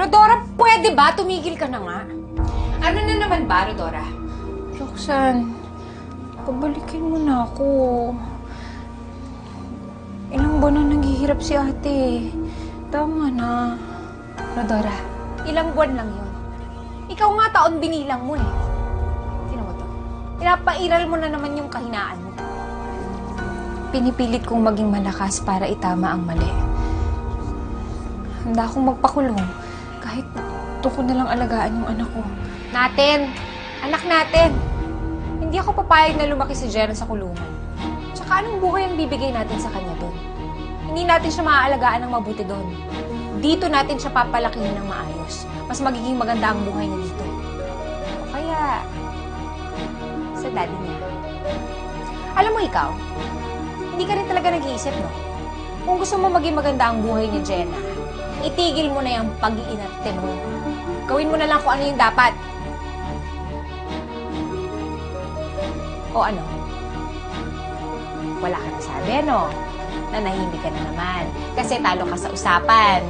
Rodora, pwede ba? Tumigil ka na nga. Ano na naman ba, Rodora? Roxanne, pabalikin mo na ako. Ilang buwan na naghihirap si ate. Tama na. Rodora, ilang buwan lang yun. Ikaw nga taon binilang mo eh. Sino mo to? Pinapairal mo na naman yung kahinaan mo. Pinipilit kong maging malakas para itama ang mali. Handa akong magpakulong kahit ko na lang alagaan yung anak ko. Natin. Anak natin. Hindi ako papayag na lumaki si Jeren sa kulungan. Tsaka anong buhay ang bibigay natin sa kanya doon? Hindi natin siya maaalagaan ng mabuti doon. Dito natin siya papalakihin ng maayos. Mas magiging maganda ang buhay niya dito. O kaya, sa daddy niya. Alam mo ikaw, hindi ka rin talaga nag-iisip, no? Kung gusto mo maging maganda ang buhay ni Jenna, itigil mo na yung pag-iinarte mo. Gawin mo na lang kung ano yung dapat. O ano? Wala ka na sabi, ano? Nanahimik ka na naman. Kasi talo ka sa usapan.